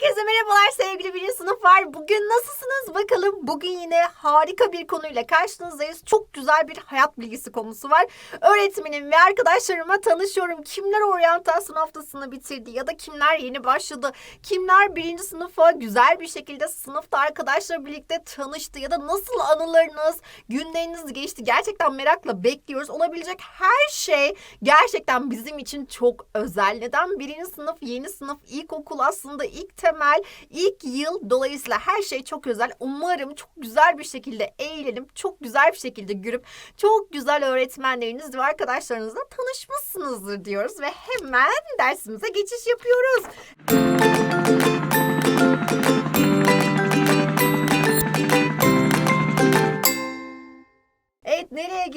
Herkese merhabalar sevgili birinci sınıflar. Bugün nasılsınız bakalım? Bugün yine harika bir konuyla karşınızdayız. Çok güzel bir hayat bilgisi konusu var. Öğretmenim ve arkadaşlarıma tanışıyorum. Kimler oryantasyon haftasını bitirdi ya da kimler yeni başladı? Kimler birinci sınıfa güzel bir şekilde sınıfta arkadaşlarla birlikte tanıştı ya da nasıl anılarınız, günleriniz geçti? Gerçekten merakla bekliyoruz. Olabilecek her şey gerçekten bizim için çok özel. Neden? Birinci sınıf, yeni sınıf, ilkokul aslında ilk temel, ilk yıl. Dolayısıyla her şey çok özel. Umarım çok güzel bir şekilde eğlenip, çok güzel bir şekilde görüp, çok güzel öğretmenleriniz ve arkadaşlarınızla tanışmışsınızdır diyoruz. Ve hemen dersimize geçiş yapıyoruz. Evet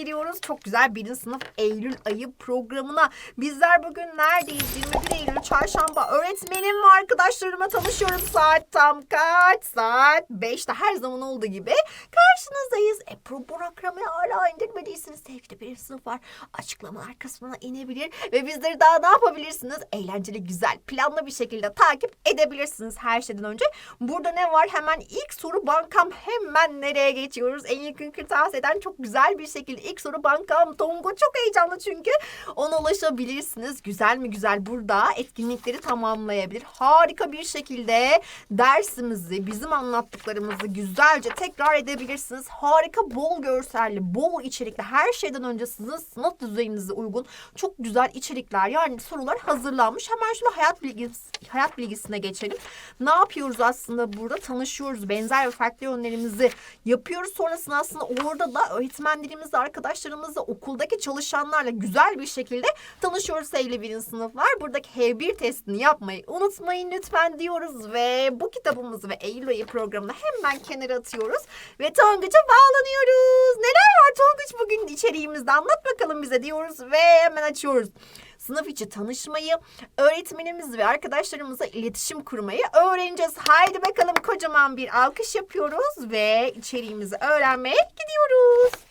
giriyoruz? Çok güzel birinci sınıf Eylül ayı programına. Bizler bugün neredeyiz? 21 Eylül çarşamba. Öğretmenim ve arkadaşlarıma tanışıyorum. Saat tam kaç? Saat 5'te her zaman olduğu gibi karşınızdayız. E bu programı hala indirmediyseniz sevgili birinci sınıf var. Açıklamalar kısmına inebilir ve bizleri daha ne yapabilirsiniz? Eğlenceli, güzel, planlı bir şekilde takip edebilirsiniz her şeyden önce. Burada ne var? Hemen ilk soru bankam. Hemen nereye geçiyoruz? En yakın kırtasiyeden çok güzel bir şekilde ilk soru bankam. Tongo çok heyecanlı çünkü. Ona ulaşabilirsiniz. Güzel mi güzel burada etkinlikleri tamamlayabilir. Harika bir şekilde dersimizi, bizim anlattıklarımızı güzelce tekrar edebilirsiniz. Harika bol görselli, bol içerikli her şeyden önce sizin sınıf düzeyinize uygun çok güzel içerikler yani sorular hazırlanmış. Hemen şöyle hayat bilgisi, hayat bilgisine geçelim. Ne yapıyoruz aslında burada? Tanışıyoruz. Benzer ve farklı yönlerimizi yapıyoruz. Sonrasında aslında orada da öğretmenlerimizle, arkadaşlarımızla, okuldaki çalışanlarla güzel bir şekilde tanışıyoruz sevgili birinci sınıflar. Buradaki H1 testini yapmayı unutmayın lütfen diyoruz ve bu kitabımızı ve Eylül ayı programını hemen kenara atıyoruz ve Tonguç'a bağlanıyoruz. Neler var Tonguç bugün içeriğimizde anlat bakalım bize diyoruz ve hemen açıyoruz sınıf içi tanışmayı, öğretmenimiz ve arkadaşlarımızla iletişim kurmayı öğreneceğiz. Haydi bakalım kocaman bir alkış yapıyoruz ve içeriğimizi öğrenmeye gidiyoruz.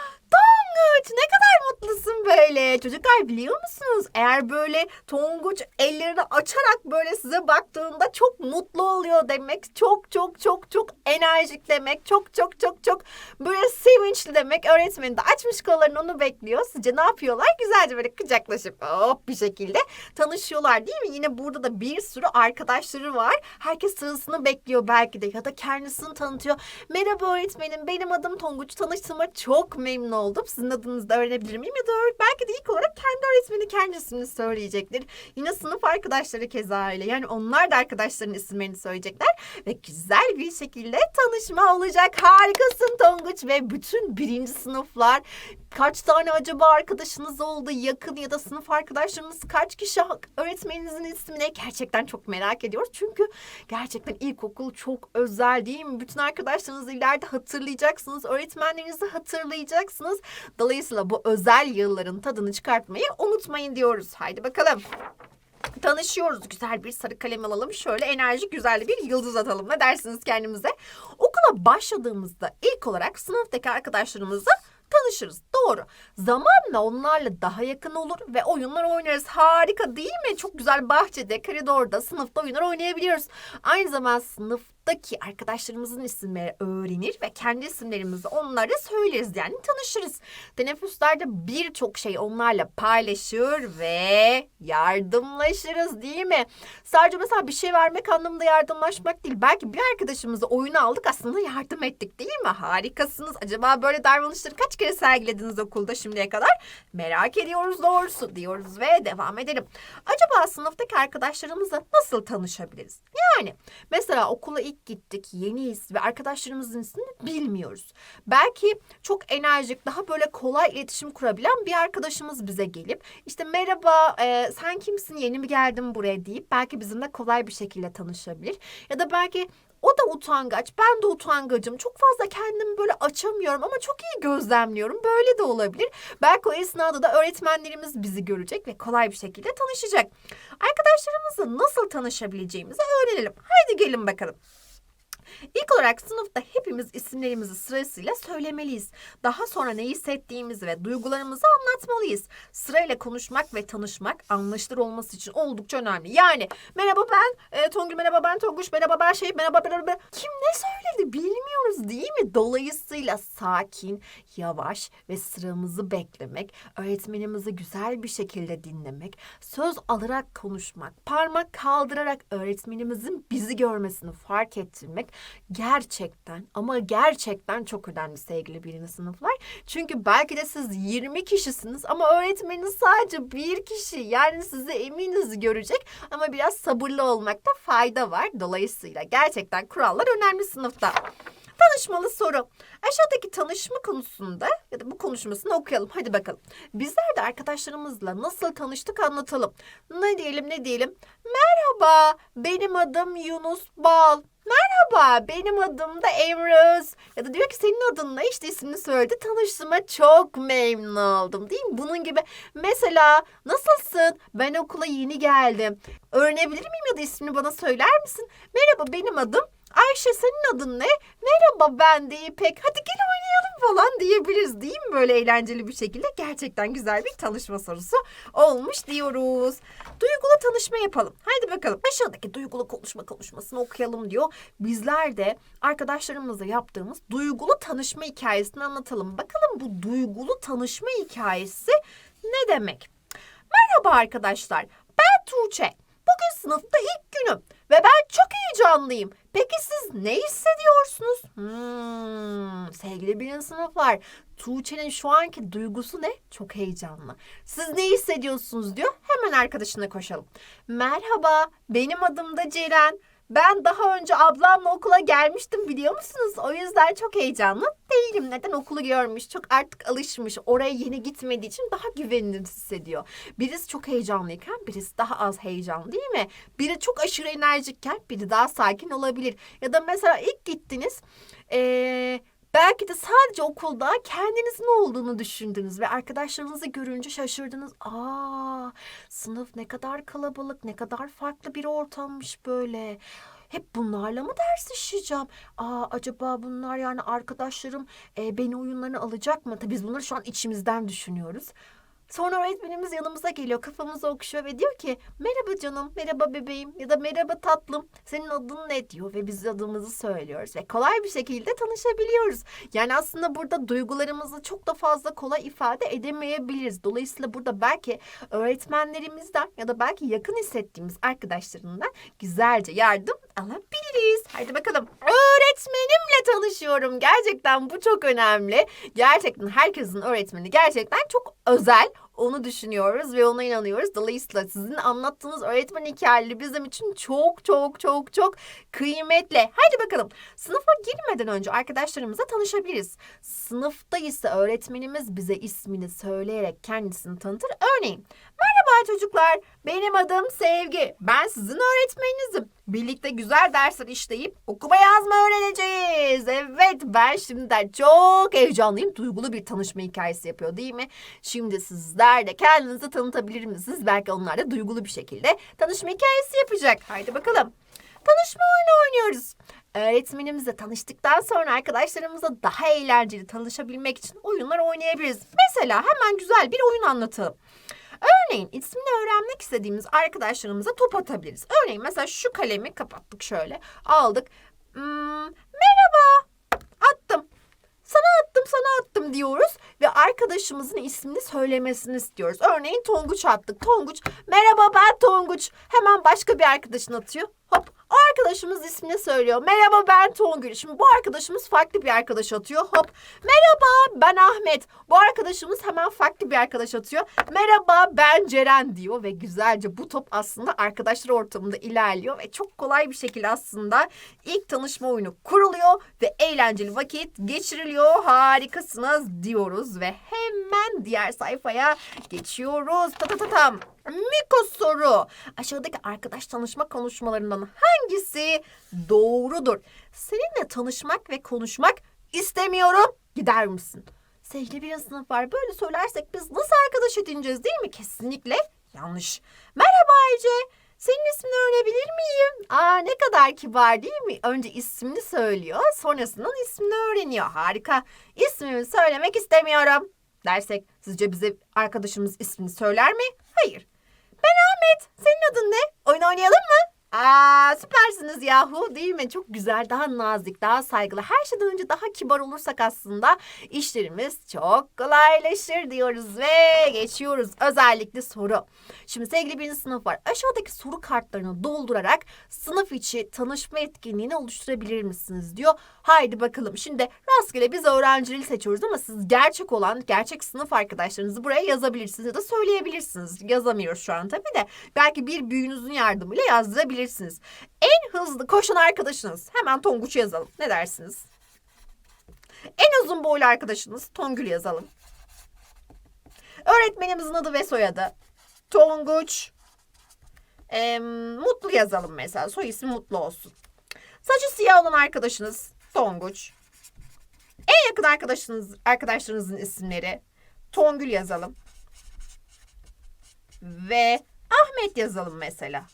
Tonguç ne kadar mutlusun böyle. Çocuklar biliyor musunuz? Eğer böyle Tonguç ellerini açarak böyle size baktığında çok mutlu oluyor demek. Çok çok çok çok enerjik demek. Çok çok çok çok böyle sevinçli demek. Öğretmeni de açmış kollarını onu bekliyor. Sizce ne yapıyorlar? Güzelce böyle kucaklaşıp hop bir şekilde tanışıyorlar değil mi? Yine burada da bir sürü arkadaşları var. Herkes sırasını bekliyor belki de ya da kendisini tanıtıyor. Merhaba öğretmenim benim adım Tonguç. Tanıştığıma çok memnun oldum. Sizin adınızı da öğrenebilir miyim? Ya da belki de ilk olarak kendi öğretmeni kendisini söyleyecektir. Yine sınıf arkadaşları keza öyle. Yani onlar da arkadaşlarının isimlerini söyleyecekler. Ve güzel bir şekilde tanışma olacak. Harikasın Tonguç ve bütün birinci sınıflar Kaç tane acaba arkadaşınız oldu? Yakın ya da sınıf arkadaşlarınız kaç kişi öğretmeninizin ismini gerçekten çok merak ediyoruz. Çünkü gerçekten ilkokul çok özel değil mi? Bütün arkadaşlarınızı ileride hatırlayacaksınız. Öğretmenlerinizi hatırlayacaksınız. Dolayısıyla bu özel yılların tadını çıkartmayı unutmayın diyoruz. Haydi bakalım. Tanışıyoruz. Güzel bir sarı kalem alalım. Şöyle enerji güzel bir yıldız atalım. Ne dersiniz kendimize? Okula başladığımızda ilk olarak sınıftaki arkadaşlarımızla tanışırız. Doğru. Zamanla onlarla daha yakın olur ve oyunlar oynarız. Harika değil mi? Çok güzel bahçede, koridorda, sınıfta oyunlar oynayabiliyoruz. Aynı zamanda sınıftaki arkadaşlarımızın isimleri öğrenir ve kendi isimlerimizi onlara söyleriz. Yani tanışırız. Teneffüslerde birçok şey onlarla paylaşır ve yardımlaşırız değil mi? Sadece mesela bir şey vermek anlamında yardımlaşmak değil. Belki bir arkadaşımızı oyuna aldık aslında yardım ettik değil mi? Harikasınız. Acaba böyle davranışları kaç kere sergilediniz okulda şimdiye kadar? Merak ediyoruz doğrusu diyoruz ve devam edelim. Acaba sınıftaki arkadaşlarımızla nasıl tanışabiliriz? Yani mesela okula ilk gittik, yeniyiz ve arkadaşlarımızın ismini bilmiyoruz. Belki çok enerjik, daha böyle kolay iletişim kurabilen bir arkadaşımız bize gelip işte merhaba e, sen kimsin yeni mi geldin buraya deyip belki bizimle kolay bir şekilde tanışabilir. Ya da belki o da utangaç, ben de utangacım. Çok fazla kendimi böyle açamıyorum ama çok iyi gözlemliyorum. Böyle de olabilir. Belki o esnada da öğretmenlerimiz bizi görecek ve kolay bir şekilde tanışacak. Arkadaşlarımızla nasıl tanışabileceğimizi öğrenelim. Haydi gelin bakalım. İlk olarak sınıfta hepimiz isimlerimizi sırasıyla söylemeliyiz. Daha sonra ne hissettiğimizi ve duygularımızı anlatmalıyız. Sırayla konuşmak ve tanışmak anlaşılır olması için oldukça önemli. Yani merhaba ben e, Tongül, merhaba ben Tonguç, merhaba ben şey, merhaba ben. Kim ne söyledi bilmiyoruz değil mi? Dolayısıyla sakin, yavaş ve sıramızı beklemek, öğretmenimizi güzel bir şekilde dinlemek, söz alarak konuşmak, parmak kaldırarak öğretmenimizin bizi görmesini fark ettirmek gerçekten ama gerçekten çok önemli sevgili birinci sınıflar. Çünkü belki de siz 20 kişisiniz ama öğretmeniniz sadece bir kişi. Yani sizi eminiz görecek ama biraz sabırlı olmakta fayda var. Dolayısıyla gerçekten kurallar önemli sınıfta. Tanışmalı soru. Aşağıdaki tanışma konusunda ya da bu konuşmasını okuyalım. Hadi bakalım. Bizler de arkadaşlarımızla nasıl tanıştık anlatalım. Ne diyelim ne diyelim? Merhaba benim adım Yunus Bal. Merhaba benim adım da Emre Öz. Ya da diyor ki senin adın ne işte ismini söyledi. Tanıştığıma çok memnun oldum değil mi? Bunun gibi mesela nasılsın? Ben okula yeni geldim. Öğrenebilir miyim ya da ismini bana söyler misin? Merhaba benim adım Ayşe senin adın ne? Merhaba ben de İpek. Hadi gel oynayalım falan diyebiliriz değil mi? Böyle eğlenceli bir şekilde gerçekten güzel bir tanışma sorusu olmuş diyoruz. Duygulu tanışma yapalım. Haydi bakalım. Aşağıdaki duygulu konuşma konuşmasını okuyalım diyor. Bizler de arkadaşlarımızla yaptığımız duygulu tanışma hikayesini anlatalım. Bakalım bu duygulu tanışma hikayesi ne demek? Merhaba arkadaşlar. Ben Tuğçe. Bugün sınıfta ilk günüm ve ben çok heyecanlıyım. Peki siz ne hissediyorsunuz? Hmm, sevgili birinci sınıflar, Tuğçe'nin şu anki duygusu ne? Çok heyecanlı. Siz ne hissediyorsunuz diyor. Hemen arkadaşına koşalım. Merhaba, benim adım da Ceren. Ben daha önce ablamla okula gelmiştim biliyor musunuz? O yüzden çok heyecanlı değilim. Neden okulu görmüş, çok artık alışmış. Oraya yeni gitmediği için daha güvenilir hissediyor. Birisi çok heyecanlıyken birisi daha az heyecanlı değil mi? Biri çok aşırı enerjikken biri daha sakin olabilir. Ya da mesela ilk gittiniz... Ee, Belki de sadece okulda kendinizin olduğunu düşündünüz ve arkadaşlarınızı görünce şaşırdınız. Aa, sınıf ne kadar kalabalık, ne kadar farklı bir ortammış böyle. Hep bunlarla mı ders işleyeceğim? Aa, acaba bunlar yani arkadaşlarım e, beni oyunlarına alacak mı? Tabii biz bunları şu an içimizden düşünüyoruz. Sonra öğretmenimiz yanımıza geliyor, kafamızı okşuyor ve diyor ki merhaba canım, merhaba bebeğim ya da merhaba tatlım, senin adın ne diyor ve biz adımızı söylüyoruz ve kolay bir şekilde tanışabiliyoruz. Yani aslında burada duygularımızı çok da fazla kolay ifade edemeyebiliriz. Dolayısıyla burada belki öğretmenlerimizden ya da belki yakın hissettiğimiz arkadaşlarından güzelce yardım alabiliriz. Haydi bakalım. Öğretmenimle tanışıyorum. Gerçekten bu çok önemli. Gerçekten herkesin öğretmeni gerçekten çok özel. Onu düşünüyoruz ve ona inanıyoruz. Dolayısıyla sizin anlattığınız öğretmen hikayeleri bizim için çok çok çok çok kıymetli. Haydi bakalım. Sınıfa girmeden önce arkadaşlarımızla tanışabiliriz. Sınıfta ise öğretmenimiz bize ismini söyleyerek kendisini tanıtır. Örneğin Merhaba çocuklar. Benim adım Sevgi. Ben sizin öğretmeninizim. Birlikte güzel dersler işleyip okuma yazma öğreneceğiz. Evet ben şimdiden çok heyecanlıyım. Duygulu bir tanışma hikayesi yapıyor değil mi? Şimdi sizler de kendinizi tanıtabilir misiniz? Belki onlar da duygulu bir şekilde tanışma hikayesi yapacak. Haydi bakalım. Tanışma oyunu oynuyoruz. Öğretmenimizle tanıştıktan sonra arkadaşlarımızla daha eğlenceli tanışabilmek için oyunlar oynayabiliriz. Mesela hemen güzel bir oyun anlatalım. Örneğin ismini öğrenmek istediğimiz arkadaşlarımıza top atabiliriz. Örneğin mesela şu kalemi kapattık şöyle. Aldık. Hmm, merhaba. Attım. Sana attım, sana attım diyoruz ve arkadaşımızın ismini söylemesini istiyoruz. Örneğin Tonguç attık. Tonguç, merhaba ben Tonguç. Hemen başka bir arkadaşın atıyor. Hop, o arkadaşımız ismini söylüyor. Merhaba ben Tongül. Şimdi bu arkadaşımız farklı bir arkadaş atıyor. Hop. Merhaba ben Ahmet. Bu arkadaşımız hemen farklı bir arkadaş atıyor. Merhaba ben Ceren diyor ve güzelce bu top aslında arkadaşlar ortamında ilerliyor ve çok kolay bir şekilde aslında ilk tanışma oyunu kuruluyor ve eğlenceli vakit geçiriliyor. Harikasınız diyoruz ve hemen diğer sayfaya geçiyoruz. Ta ta ta tam. Miko soru. Aşağıdaki arkadaş tanışma konuşmalarından hangisi doğrudur? Seninle tanışmak ve konuşmak istemiyorum. Gider misin? Sevgili bir sınıf var. Böyle söylersek biz nasıl arkadaş edineceğiz değil mi? Kesinlikle yanlış. Merhaba Ece. senin ismini öğrenebilir miyim? Aa ne kadar kibar değil mi? Önce ismini söylüyor, sonrasından ismini öğreniyor. Harika. İsmimi söylemek istemiyorum dersek sizce bize arkadaşımız ismini söyler mi? Hayır. Ben Ahmet. Senin adın ne? Oyun oynayalım mı? Aa süpersiniz yahu değil mi? Çok güzel, daha nazik, daha saygılı. Her şeyden önce daha kibar olursak aslında işlerimiz çok kolaylaşır diyoruz ve geçiyoruz. Özellikle soru. Şimdi sevgili birinci sınıf var. Aşağıdaki soru kartlarını doldurarak sınıf içi tanışma etkinliğini oluşturabilir misiniz diyor. Haydi bakalım. Şimdi rastgele biz öğrencileri seçiyoruz ama siz gerçek olan, gerçek sınıf arkadaşlarınızı buraya yazabilirsiniz ya da söyleyebilirsiniz. Yazamıyoruz şu an tabii de. Belki bir büyüğünüzün yardımıyla yazdırabilirsiniz. En hızlı koşan arkadaşınız. Hemen Tonguç'u yazalım. Ne dersiniz? En uzun boylu arkadaşınız Tongül yazalım. Öğretmenimizin adı ve soyadı. Tonguç. Ee, Mutlu yazalım mesela. Soy ismi Mutlu olsun. Saçı siyah olan arkadaşınız Tonguç. En yakın arkadaşınız, arkadaşlarınızın isimleri Tongül yazalım. Ve Ahmet yazalım mesela.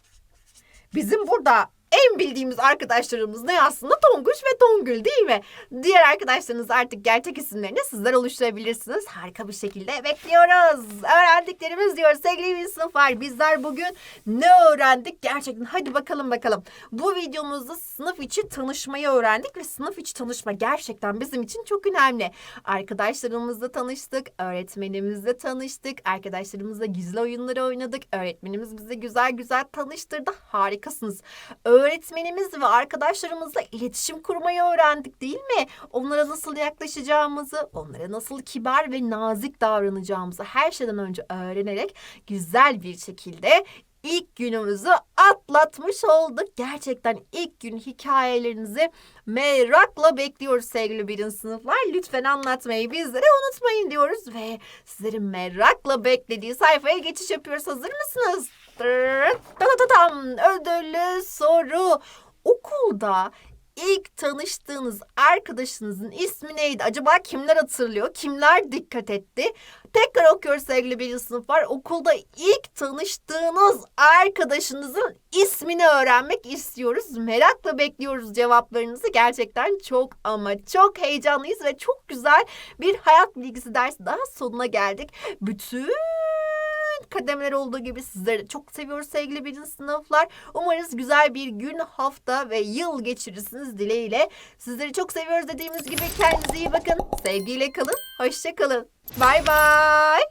Bizim burada en bildiğimiz arkadaşlarımız ne aslında Tonguç ve Tongül değil mi? Diğer arkadaşlarınız artık gerçek isimlerini sizler oluşturabilirsiniz. Harika bir şekilde bekliyoruz. Öğrendiklerimiz diyoruz sevgili bir sınıf var. Bizler bugün ne öğrendik gerçekten? Hadi bakalım bakalım. Bu videomuzda sınıf içi tanışmayı öğrendik ve sınıf içi tanışma gerçekten bizim için çok önemli. Arkadaşlarımızla tanıştık, öğretmenimizle tanıştık, arkadaşlarımızla gizli oyunları oynadık. Öğretmenimiz bizi güzel güzel tanıştırdı. Harikasınız. Öğretmenimiz ve arkadaşlarımızla iletişim kurmayı öğrendik değil mi? Onlara nasıl yaklaşacağımızı, onlara nasıl kibar ve nazik davranacağımızı her şeyden önce öğrenerek güzel bir şekilde ilk günümüzü atlatmış olduk. Gerçekten ilk gün hikayelerinizi merakla bekliyoruz sevgili birinci sınıflar. Lütfen anlatmayı bizlere unutmayın diyoruz ve sizlerin merakla beklediği sayfaya geçiş yapıyoruz. Hazır mısınız? Tam ödüllü soru. Okulda ilk tanıştığınız arkadaşınızın ismi neydi? Acaba kimler hatırlıyor? Kimler dikkat etti? Tekrar okuyoruz sevgili birinci sınıflar. Okulda ilk tanıştığınız arkadaşınızın ismini öğrenmek istiyoruz. Merakla bekliyoruz cevaplarınızı. Gerçekten çok ama çok heyecanlıyız ve çok güzel bir hayat bilgisi dersi daha sonuna geldik. Bütün kademeler olduğu gibi sizleri çok seviyoruz sevgili birinci sınıflar. Umarız güzel bir gün, hafta ve yıl geçirirsiniz dileğiyle. Sizleri çok seviyoruz dediğimiz gibi kendinize iyi bakın. Sevgiyle kalın, hoşça kalın. Bay bay.